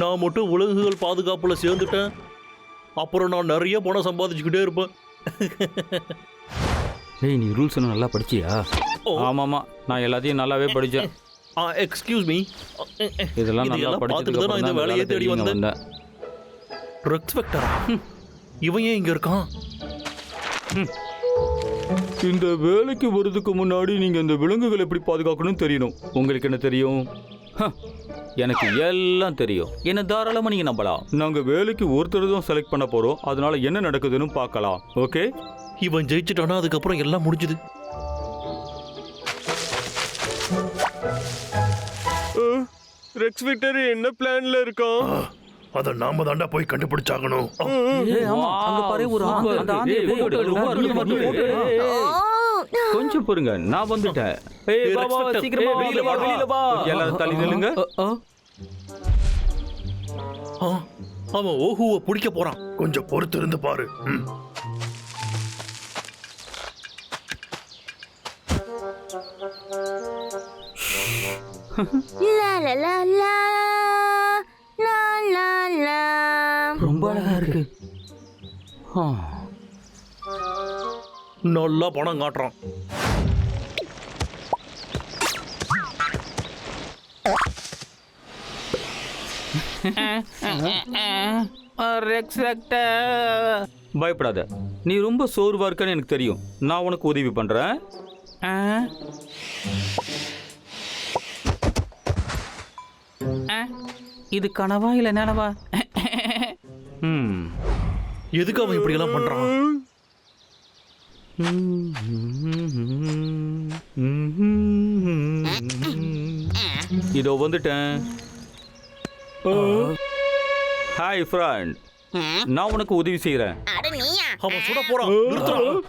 நான் மட்டும் விலங்குகள் பாதுகாப்புல சேர்ந்துட்டேன். அப்புறம் நான் நிறைய பணம் சம்பாதிச்சுக்கிட்டே இருப்பேன். ஏய் நீ ரூல்ஸ் இன்னும் நல்லா படிச்சியா. ஆமாமா நான் எல்லாத்தையும் நல்லாவே படிச்சேன். எக்ஸ்கியூஸ் மீ இதெல்லாம் நல்லா தான் நான் இந்த வேலையை வேலை தேடி வந்தேன். ரெஸ்பெக்டரா இவன் ஏன் இங்க இருக்கான்? இந்த வேலைக்கு வர்றதுக்கு முன்னாடி நீங்க இந்த விலங்குகளை எப்படி பாதுகாக்கணும்னு தெரியணும். உங்களுக்கு என்ன தெரியும்? ஹ, எனக்கு எல்லாம் தெரியும். என்ன தாராளமா நீங்க நம்பலாம். நாங்க வேலைக்கு ஒருத்தர் தான் செலக்ட் பண்ண போறோம். அதனால என்ன நடக்குதுன்னு பார்க்கலாம். ஓகே? இவன் ஜெயிச்சுட்டானா அதுக்கப்புறம் எல்லாம் முடிஞ்சுது. ரெக்ஸ் விக்டர் என்ன பிளான்ல இருக்கான்? அத நாம தாண்டா போய் கண்டுபிடிச்சாகணும். கொஞ்சம் பொறுங்க. நான் வந்துட்டேன். ஏய் ஏய், வா, வா, respect. சீக்கிரமா ஏய், வெளியில வா, வா. வெளியில வா. எல்லாரும் தள்ளி நில்லுங்க. ஆ, அவன் ஓஹுவ பிடிக்க போறான். கொஞ்சம் பொறுத்து இருந்து பாரு. ம். லா லா லா நல்லா பணம் காட்டுறான். பயப்படாத. நீ ரொம்ப சோர்வா இருக்கன்னு எனக்கு தெரியும். நான் உனக்கு உதவி பண்றேன். இது கனவா இல்ல நிலவா ம் எதுக்கு அவன் இப்படி எல்லாம் பண்றான் இதோ வந்துட்டேன் ஹாய் ஃப்ரெண்ட் நான் உனக்கு உதவி செய்கிறேன் அவன் சுட போறான் நிறுத்துறான்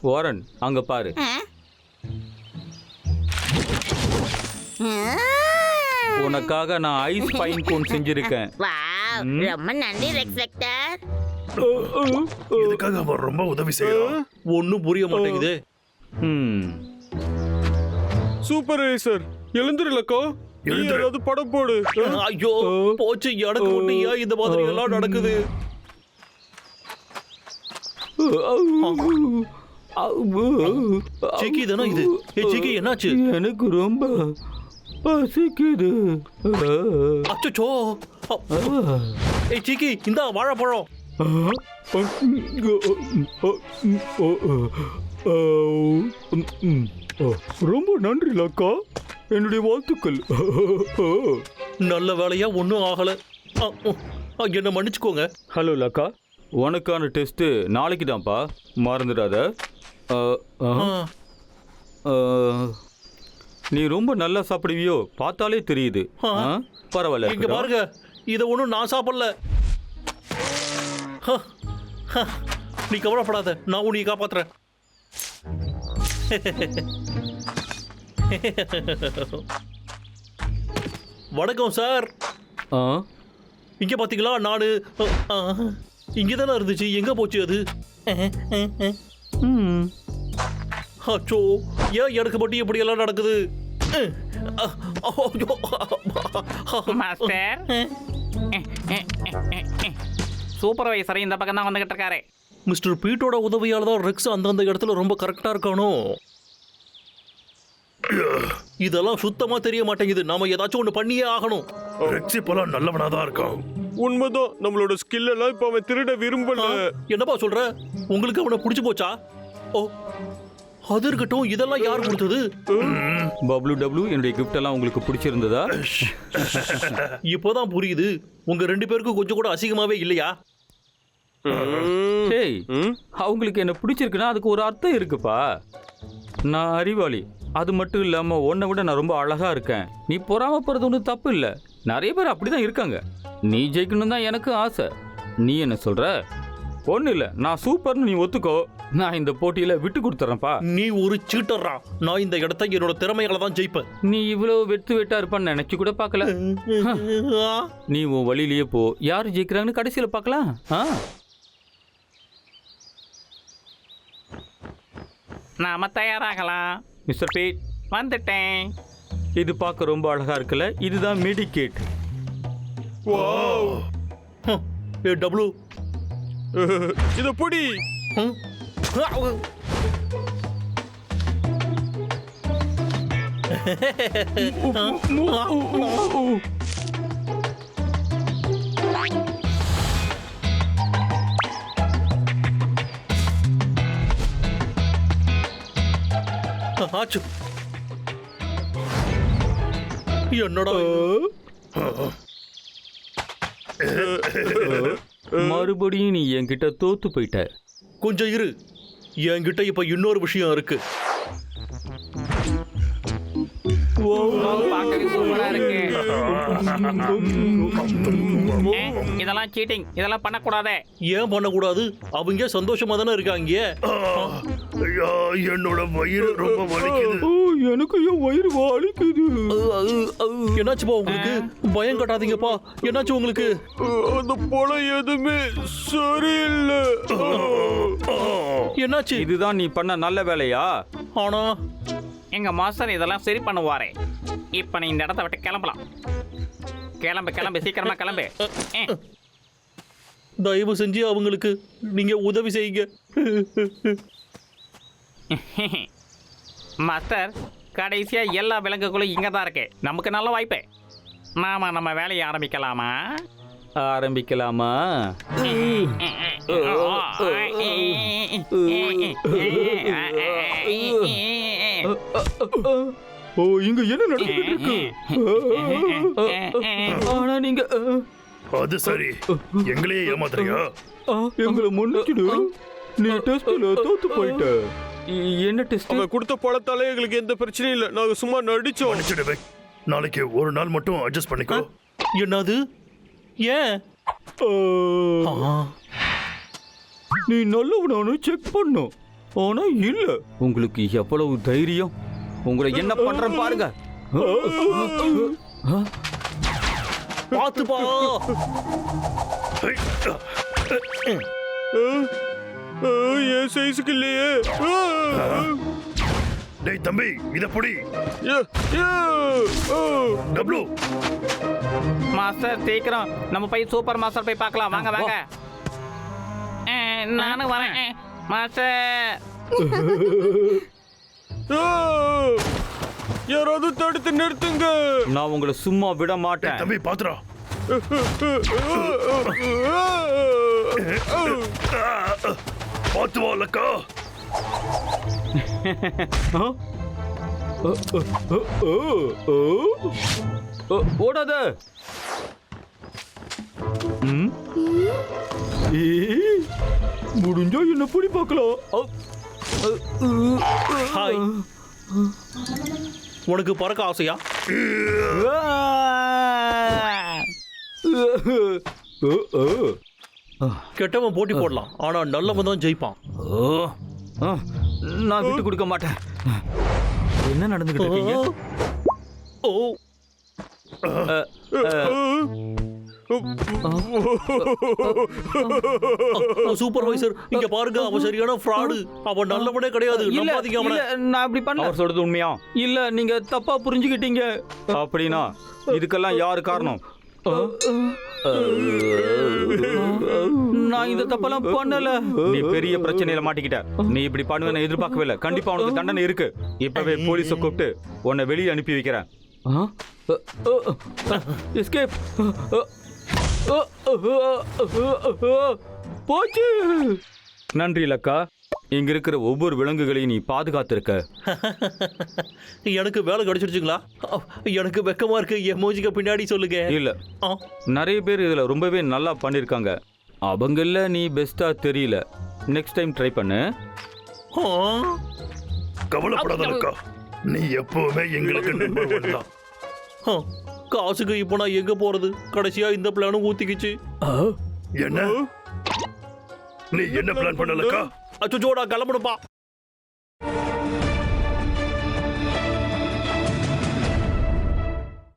வாரன் அங்க பாரு. உனக்காக நான் ஐஸ் பைன் கோன் செஞ்சிருக்கேன். வாவ் ரொம்ப நன்றி ரெக்ஸ் வெக்டர் எதுக்காக அவன் ரொம்ப உதவி செய்யறான் ஒண்ணும் புரிய மாட்டேங்குது. ம். சூப்பர் ரேசர் எழுந்துருலக்கோ? எழுந்துரு. ஏதாவது படம் போடு. ஐயோ போச்சு எனக்கு மட்டும் ஏன் இந்த மாதிரி எல்லாம் நடக்குது. சிக்கி தானே இது? ஏ சிக்கி என்னாச்சு? எனக்கு ரொம்ப பசிக்குது. அச்சோ ஏய் சிக்கி இந்த வாழைப்பழம் ரொம்ப நன்றி லக்கா என்னுடைய வாழ்த்துக்கள். நல்ல வேலையா ஒன்றும் ஆகல. என்னை மன்னிச்சுக்கோங்க. ஹலோ லக்கா. உனக்கான டெஸ்ட் நாளைக்கு தான்ப்பா மறந்துடாத. நீ ரொம்ப நல்லா சாப்பிடுவியோ? பார்த்தாலே தெரியுது. பரவாயில்ல இங்க. பாருங்க. இதை ஒன்றும் நான் சாப்பிடல. நீ கவலைப்படாத. நான் உன்னை காப்பாத்துறேன். வணக்கம் சார். இங்க பாத்தீங்களா? நானு இங்க தானே இருந்துச்சு. எங்க போச்சு அது? அச்சோ ஏன் எனக்கு மட்டும் இப்படி எல்லாம் நடக்குது. மாஸ்டர். சூப்பர்வைசர் இந்த பக்கம் தான் வந்துகிட்டு இருக்காரு. மிஸ்டர் பீட்டோட உதவியால தான் ரெக்ஸ் அந்தந்த இடத்துல ரொம்ப கரெக்டா இருக்கானோ? இதெல்லாம் சுத்தமா தெரிய மாட்டேங்குது. நாம ஏதாச்சும் ஒண்ணு பண்ணியே ஆகணும். ரெக்ஸ் இப்பெல்லாம் நல்லவனா தான் இருக்கான். உண்மைதான். நம்மளோட ஸ்கில் எல்லாம் இப்ப அவன் திருட விரும்பல. என்னப்பா சொல்ற? உங்களுக்கு அவனை பிடிச்சு போச்சா? ஓ அது இருக்கட்டும் இதெல்லாம் யார் கொடுத்தது? பப்ளு டப்ளு என்னுடைய கிஃப்ட் எல்லாம் உங்களுக்கு பிடிச்சிருந்ததா? இப்போதான் புரியுது. உங்க ரெண்டு பேருக்கும் கொஞ்சம் கூட அசிங்கமாவே இல்லையா? ஹேய்? அவங்களுக்கு என்ன பிடிச்சிருக்குன்னா அதுக்கு ஒரு அர்த்தம் இருக்குப்பா. நான் அறிவாளி. அது மட்டும் இல்லாமல் உன்னை விட நான் ரொம்ப அழகா இருக்கேன். நீ பொறாமப்படுறது ஒன்றும் தப்பு இல்லை. நிறைய பேர் அப்படி தான் இருக்காங்க. நீ ஜெயிக்கணும் தான் எனக்கு ஆசை. நீ என்ன சொல்ற? ஒன்றும் இல்லை. நான் சூப்பர்னு நீ ஒத்துக்கோ. நான் இந்த போட்டியில விட்டு கொடுத்துறேன்ப்பா. நீ ஒரு சீட்டர்ரா. நான் இந்த இடத்த என்னோட திறமைகளை தான் ஜெயிப்பேன். நீ இவ்வளவு வெத்து வெட்டா இருப்பான்னு நினைச்சு கூட பார்க்கல. நீ உன் வழியிலேயே போ. யார் ஜெயிக்கிறாங்கன்னு கடைசியில பார்க்கலாம். ஆ? நாம தயாராகலாம். மிஸ்டர் பீட். வந்துட்டேன். இது பார்க்க ரொம்ப அழகா இருக்குல்ல? இதுதான் மெடிகேட் வாவ். ஹம், ஏ டபுளு இத புடி. ஆச்சு. என்னடா? மறுபடியும் நீ என்கிட்ட தோத்து போயிட்ட. கொஞ்சம் இரு. என்கிட்ட இப்ப இன்னொரு விஷயம் இருக்கு. இதெல்லாம் சீட்டிங் இதெல்லாம் பண்ணக்கூடாதே. ஏன் பண்ணக்கூடாது? அவங்க சந்தோஷமா தானே இருக்காங்க. ஐயா என்னோட வயிறு ரொம்ப வலிக்குது. எனக்கு என் வயிறு வலிக்குது. என்னாச்சுப்பா உங்களுக்கு? பயம் கட்டாதீங்கப்பா. என்னாச்சு உங்களுக்கு? அந்த பழம் எதுவுமே சரியில்லை. என்னாச்சு? இதுதான் நீ பண்ண நல்ல வேலையா? ஆனா? எங்க மாஸ்டர் இதெல்லாம் சரி பண்ணுவாரே. இப்ப நீ இந்த இடத்த விட்டு கிளம்பலாம். கிளம்பு கிளம்பு சீக்கிரமா கிளம்பு. ஏ, தயவு செஞ்சு அவங்களுக்கு நீங்க உதவி செய்யுங்க. மாஸ்டர் கடைசியா எல்லா விலங்குகளும் இங்க தான் இருக்கு. நமக்கு நல்ல வாய்ப்பு. நாம நம்ம வேலையை ஆரம்பிக்கலாமா? ஆரம்பிக்கலாமா? ஓ இங்க என்ன நடந்துட்டு இருக்கு? ஆனா நீங்க அது சரி. எங்களையே ஏமாத்துறியா? எங்களை மன்னிச்சிடு. நீ டெஸ்ட்ல தோத்து போயிட்ட. என்ன டெஸ்ட் அவன் கொடுத்த பழத்தாலே எங்களுக்கு எந்த பிரச்சனையும் இல்லை. நாங்க சும்மா நடிச்சோம். மன்னிச்சிடுவே நாளைக்கு ஒரு நாள் மட்டும் அட்ஜஸ்ட் பண்ணிக்கோ. என்னது? ஏன்? நீ நல்லவனானு செக் பண்ணும் ஆனா இல்ல. உங்களுக்கு எவ்வளவு தைரியம்? உங்களை என்ன பண்றேன் பாருங்க. பாத்துப்பா ஆ, என் சைஸுக்கு இல்லையே. டேய் தம்பி இத புடி. ஏ, ஏ, ஆ. டப்ளு மாஸ்டர் சீக்கிரம். நம்ம போய் சூப்பர் மாஸ்டர் போய் பார்க்கலாம். வாங்க வாங்க. நானும் வரேன். மாஸ்டர். யாராவது தடுத்து நிறுத்துங்க. நான் உங்களை சும்மா விட மாட்டேன். தம்பி பாத்துறா. பாத்து வா லக்கா ஓ, ஓடாத. முடிஞ்சா என்ன புடி பார்க்கலாம்? ஹாய். உனக்கு பறக்க ஆசையா. ஓ, ஓ. கெட்டவன் போட்டி போடலாம். ஆனா நல்லவன் தான் ஜெயிப்பான். ஓ, நான் விட்டு கொடுக்க மாட்டேன். என்ன நடந்துகிட்டு இருக்கீங்க? ஓ. சூப்பர்வைசர் இங்க பாருங்க அவன் சரியான ஃப்ராடு அவன் நல்லவனே கிடையாது. நம்பாதீங்க அவனை. இல்ல, நான் அப்படி பண்ணல. அவர் சொல்றது உண்மையா? இல்ல நீங்க தப்பா புரிஞ்சுக்கிட்டீங்க. அப்படின்னா இதுக்கெல்லாம் யாரு காரணம்? நான் இந்த தப்பெல்லாம் பண்ணல நீ பெரிய பிரச்சனையில மாட்டிக்கிட்ட நீ இப்படி பண்ணுவேன்னு எதிர்பார்க்கவே இல்லை கண்டிப்பா உனக்கு தண்டனை இருக்கு இப்பவே போலீஸ கூப்பிட்டு உன்னை வெளியே அனுப்பி வைக்கிறேன் எஸ்கேப் போச்சு நன்றி லக்கா இங்க இருக்கிற ஒவ்வொரு விலங்குகளையும் நீ பாதுகாத்திருக்க எனக்கு வேலை கிடைச்சிருச்சுங்களா எனக்கு வெக்கமா இருக்கு எமோஜிக்கு பின்னாடி சொல்லுங்க இல்ல நிறைய பேர் இதுல ரொம்பவே நல்லா பண்ணிருக்காங்க அவங்கள நீ பெஸ்டா தெரியல. நெக்ஸ்ட் டைம் ட்ரை பண்ணு. ஆ. கவலைப்படாத லக்கா நீ எப்பவுமே எங்களுக்கு நம்பர் ஒன் தான். காசுக்கு இப்போ நான் எங்க போறது? கடைசியா இந்த பிளானும் ஊத்திக்கிச்சு. என்ன? நீ என்ன பிளான் பண்ண லக்கா அச்சோ நான் கிளம்பணும்பா